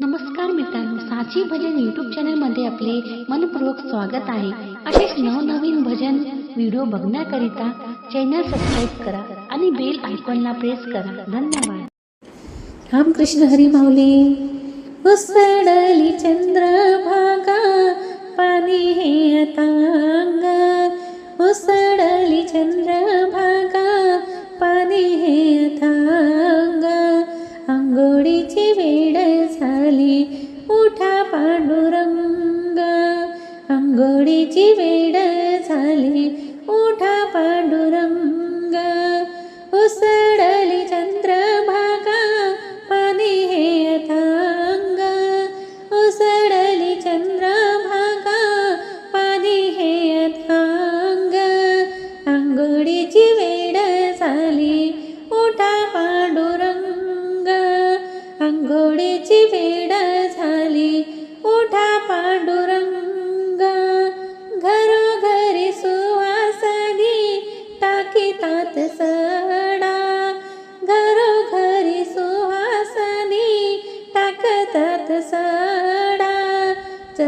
नमस्कार मित्रांनो साची भजन यूट्यूब चॅनलमध्ये आपले मनपूर्वक स्वागत आहे. असेच नवनवीन भजन व्हिडिओ बघण्याकरिता चॅनल सबस्क्राईब करा आणि बेल आयकॉनला प्रेस करा. धन्यवाद. रामकृष्ण हरी माऊली उसडली चंद्रभागा पाणी हे अतांग. उसडली चंद्रभागा पाणी हे अथांग आंघोळीची वेळ झाली. उठा पांडुरंग उसडली चंद्रभागा पाणी हे अथांग. उसडली चंद्रभागा पाणी हे अथांग. आंघोळीची वेळ झाली. उठा पांडुरंग आंघोळीची वेळ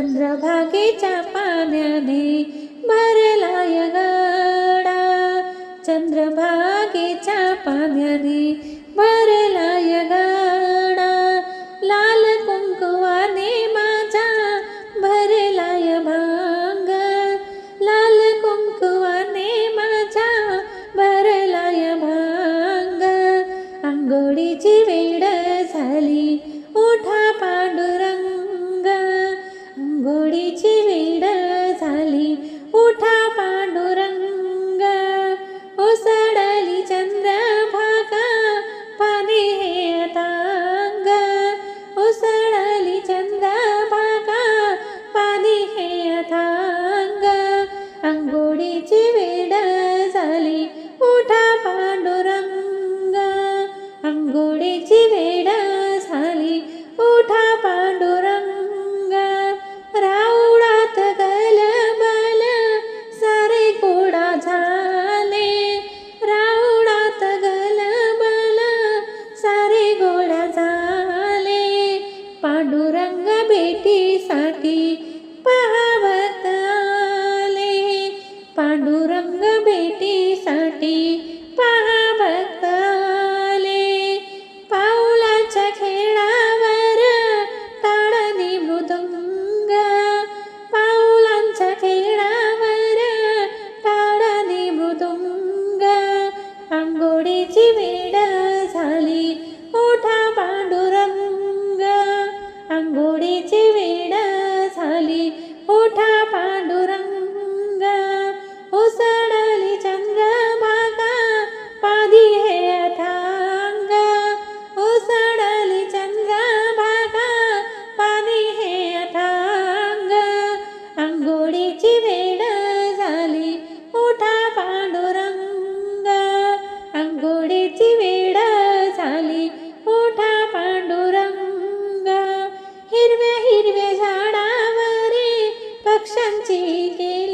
चंद्रभागेच्या पाण्याने भरलाय गडा. चंद्रभागेच्या पाण्याने भरलाय गडा. लाल कुंकुवाने माझा भरलाय भांग. लाल कुंकुवाने माझा भरलाय भांग. आंघोळीची dum ची वेळ झाली? उठा पांडुरंग. आंघोळीची वेळ झाली. उठा पांडुरंग. हिरव्या हिरव्या झाडावरी पक्ष्यांची केलं.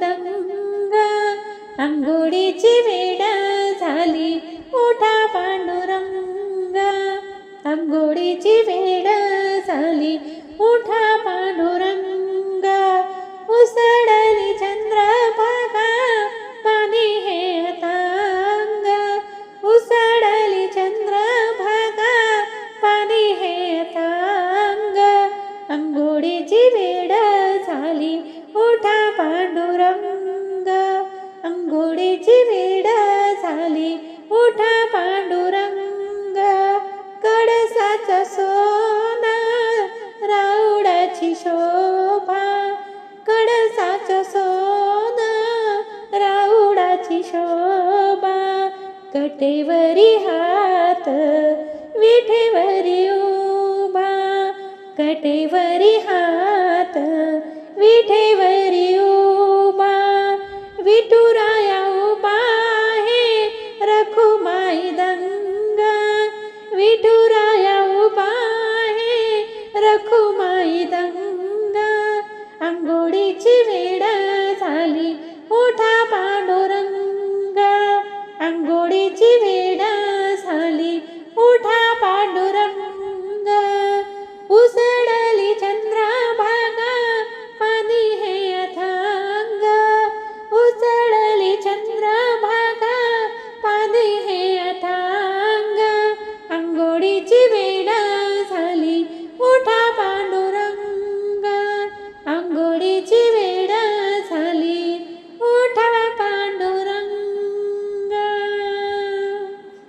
अंघोळीची दंग. आंघोळीची वेळ झाली उठा पांडुरंग. आंघोळीची वेळ उठा पांडुरंग कडसाचा सोना राऊडाची शोभा कडसाचा सोना राऊडाची शोभा कटेवरी हात विठेवरी उभा कटेवरी हात विठेवरी